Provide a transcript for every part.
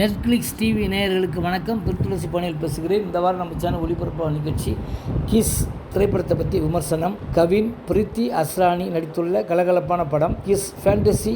Netflix TV நேயர்களுக்கு வணக்கம். திருத்துளசி பணியில் பேசுகிறேன். இந்த வாரம் நம்ம சேனல் ஒளிபரப்பான நிகழ்ச்சி கிஸ் திரைப்படத்தை பற்றி விமர்சனம். கவின் பிரீத்தி அஸ்ரானி நடித்துள்ள கலகலப்பான படம் கிஸ் ஃபேண்டசி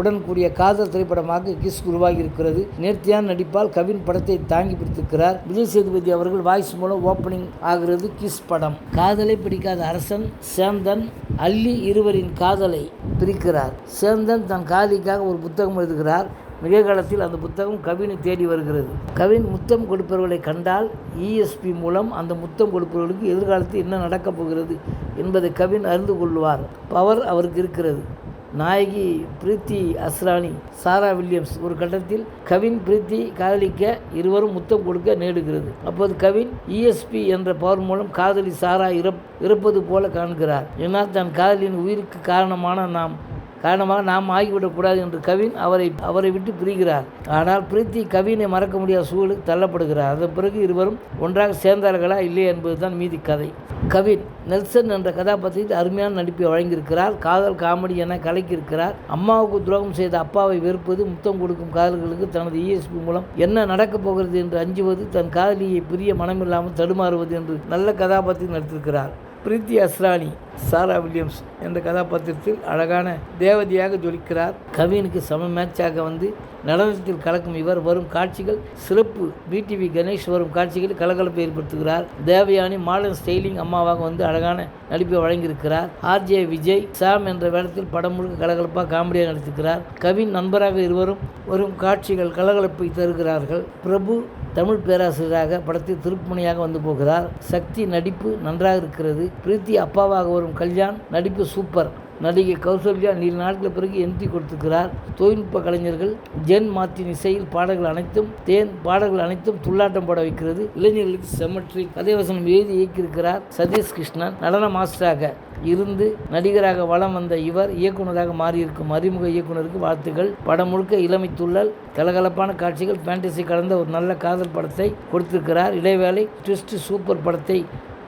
உடன் கூடிய காதல் திரைப்படமாக கிஸ் உருவாகி இருக்கிறது. நேர்த்தியான நடிப்பால் கவின் படத்தை தாங்கி பிடித்திருக்கிறார். விஜய் சேதுபதி அவர்கள் வாய்ஸ் மூலம் ஓப்பனிங் ஆகிறது கிஸ் படம். காதலை பிடிக்காத அரசன் சேந்தன் அள்ளி இருவரின் காதலை பிரிக்கிறார். சேந்தன் தன் காதலிக்காக ஒரு புத்தகம் எழுதுகிறார். மிக காலத்தில் அந்த புத்தகம் கவினை தேடி வருகிறது. கவின் முத்தம் கொடுப்பவர்களை கண்டால் இஎஸ்பி மூலம் அந்த முத்தம் கொடுப்பவர்களுக்கு எதிர்காலத்தில் என்ன நடக்கப் போகிறது என்பதை கவின் அறிந்து கொள்வார். பவர் அவருக்கு இருக்கிறது. நாயகி பிரீத்தி அஸ்ரானி சாரா வில்லியம்ஸ் ஒரு கட்டத்தில் கவின் பிரீத்தி காதலிக்க இருவரும் முத்தம் கொடுக்க நேடுகிறது. அப்போது கவின் இஎஸ்பி என்ற பவர் மூலம் காதலி சாரா இறப் இறப்பது போல காண்கிறார். ஏன்னால் தன் காதலியின் உயிருக்கு காரணமான நாம் காரணமாக நாம் ஆகிவிடக்கூடாது என்று கவின் அவரை அவரை விட்டு பிரிகிறார். ஆனால் பிரீத்தி கவினை மறக்க முடியாத சூழலுக்கு தள்ளப்படுகிறார். அதன் பிறகு இருவரும் ஒன்றாக சேர்ந்தார்களா இல்லையா என்பதுதான் மீதி கதை. கவின் நெல்சன் என்ற கதாபாத்திரத்தில் அருமையான நடிப்பை வழங்கியிருக்கிறார். காதல் காமெடி என கலக்கியிருக்கிறார். அம்மாவுக்கு துரோகம் செய்த அப்பாவை வெறுப்பது முத்தம் கொடுக்கும் காதல்களுக்கு தனது இஎஸ்பி மூலம் என்ன நடக்கப் போகிறது என்று அஞ்சுவது தன் காதலியை பிரிய மனமில்லாமல் தடுமாறுவது என்று நல்ல கதாபாத்திரம் நடித்திருக்கிறார். பிரீத்தி அஸ்ரானி சாரா வில்லியம்ஸ் என்ற கதாபாத்திரத்தில் அழகான தேவதையாக ஜொலிக்கிறார். கவினுக்கு சம மேட்சாக வந்து நடனத்தில் கலக்கும் இவர் வரும் காட்சிகள் சிறப்பு பிடிவி கணேஷ் வரும் காட்சிகளில் கலகலப்பை ஏற்படுத்துகிறார். தேவயானி மாடர்ன் ஸ்டைலிங் அம்மாவாக வந்து அழகான நடிப்பை வழங்கியிருக்கிறார். ஆர்ஜே விஜய் சாம் என்ற வேடத்தில் படம் முழுக்க கலகலப்பாக காமெடியாக நடித்திருக்கிறார். கவின் நண்பராக இருவரும் வரும் காட்சிகள் கலகலப்பை தருகிறார்கள். பிரபு தமிழ் பேராசிரியராக படத்தில் திருப்புமுனையாக வந்து போகிறார். சக்தி நடிப்பு நன்றாக இருக்கிறது. பிரீத்தி அப்பாவாக வரும் கல்யாண் நடிப்பு சூப்பர். நடிகை கௌசல்யா நீர் நாட்கள் பிறகு என்ட்ரி கொடுத்திருக்கிறார். தொழில்நுட்ப கலைஞர்கள் ஜென் மாத்தின் இசையில் பாடல்கள் அனைத்தும் தேன் பாடல்கள் அனைத்தும் துள்ளாட்டம் பாட வைக்கிறது. இளைஞர்களுக்கு செமட்ரி கதைவசனம் எழுதி இயக்கியிருக்கிறார் சதீஷ் கிருஷ்ணன் நடன மாஸ்டராக. இருந்து நடிகராக வலம் வந்த இவர் இயக்குநராக மாறியிருக்கும் அறிமுக இயக்குனருக்கு வாழ்த்துக்கள். படம் முழுக்க இளமை துள்ளல் கலகலப்பான காட்சிகள் ஃபேண்டசி கலந்த ஒரு நல்ல காதல் படத்தை கொடுத்திருக்கிறார். இடைவேளை ட்விஸ்ட் சூப்பர் படத்தை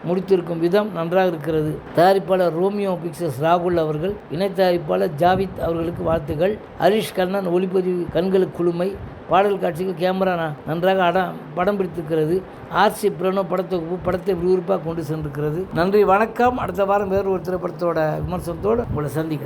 முடித்திருக்கும் விதம் நன்றாக இருக்கிறது. தயாரிப்பாளர் ரோமியோ பிக்சர்ஸ் ராகுல் அவர்கள் இணை தயாரிப்பாளர் ஜாவித் அவர்களுக்கு வாழ்த்துக்கள். ஹரிஷ் கண்ணன் ஒளிப்பதிவு கண்களுக்கு குழுமை பாடல் காட்சிக்கு கேமரா நன்றாக அடம் படம் பிடித்திருக்கிறது. ஆர்சி பிரணோ படத்தொகுப்பு படத்தை விறுவிறுப்பாக கொண்டு சென்றிருக்கிறது. நன்றி வணக்கம். அடுத்த வாரம் வேறு ஒரு திரைப்படத்தோட விமர்சனத்தோடு உங்களை சந்திக்கிறேன்.